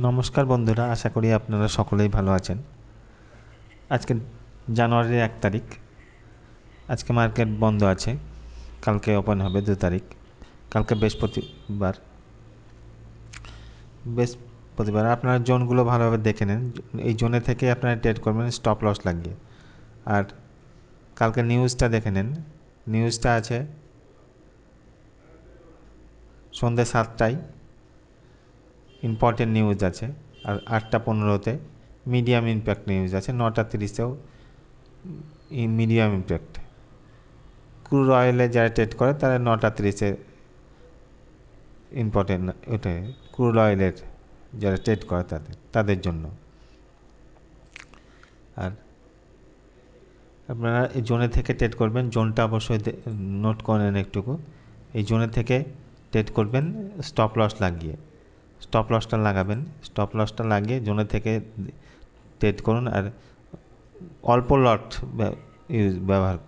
নমস্কার বন্ধুরা, আশা করি আপনারা সকলেই ভালো আছেন। আজকে জানুয়ারির এক তারিখ। আজকে মার্কেট বন্ধ আছে, কালকে ওপেন হবে দু তারিখ। কালকে বৃহস্পতিবার। বৃহস্পতিবার, আপনারা জোনগুলো ভালোভাবে দেখে নেন। এই জোনে থেকে আপনারা ট্রেড করবেন স্টপ লস লাগিয়ে। আর কালকে নিউজটা দেখে নেন। নিউজটা আছে সন্ধ্যে সাতটায়। ইম্পর্টেন্ট নিউজ আছে। আর আটটা পনেরোতে মিডিয়াম ইম্প্যাক্ট নিউজ আছে, নটা তিরিশেও মিডিয়াম ইম্প্যাক্ট ক্রুড অয়েলে যারা ট্রেড করে, তারা নটা তিরিশে ইম্পর্টেন্ট ওটাই ক্রুড অয়েলের যারা ট্রেড করে তাদের তাদের জন্য। আর আপনারা এই জোনে থেকে ট্রেড করবেন জোনটা অবশ্যই নোট করেন একটুকু। এই জোনে থেকে ট্রেড করবেন স্টপ লস লাগিয়ে। স্টপ লসটা লাগাবেন। স্টপ লসটা লাগিয়ে জোনে থেকে ট্রেড করুন আর অল্প লট ইউজ ব্যবহার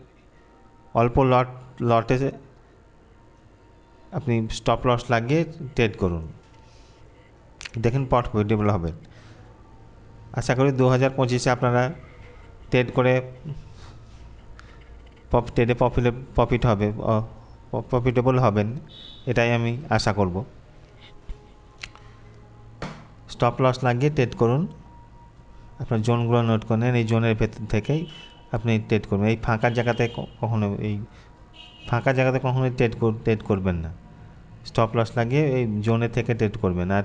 অল্প লট লটে আপনি স্টপ লস লাগিয়ে ট্রেড করুন। দেখেন প্রফিটেবল হবেন আশা করি দু হাজার পঁচিশে আপনারা ট্রেড করে ট্রেডে প্রফিট হবে প্রফিটেবল হবেন, এটাই আমি আশা করব। স্টপ লস লাগিয়ে ট্রেড করুন। আপনার জোনগুলো নোট করে নেন, এই জোনের ভেতর থেকেই আপনি ট্রেড করবেন। এই ফাঁকা জায়গাতে কখনো, এই ফাঁকা জায়গাতে কখনোই ট্রেড ট্রেড করবেন না। স্টপ লস লাগিয়ে এই জোনে থেকে ট্রেড করবেন। আর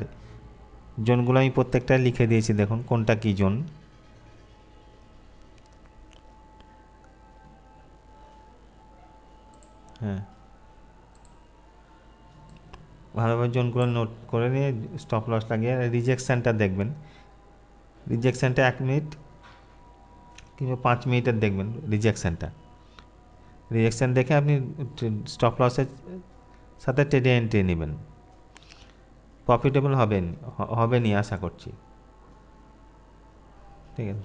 জোনগুলো আমি প্রত্যেকটা লিখে দিয়েছি, দেখুন কোনটা কী জোন হ্যাঁ। ভালোভাবে জোনগুলো নোট করে নিয়ে স্টপ লস লাগিয়ে রিজেকশানটা দেখবেন। রিজেকশানটা এক মিনিট কিংবা পাঁচ মিনিটের দেখবেন রিজেকশানটা রিজেকশান দেখে আপনি স্টপ লসের সাথে ট্রেডে এন্ট্রি নেবেন। প্রফিটেবল হবেন হবেনই আশা করছি। ঠিক আছে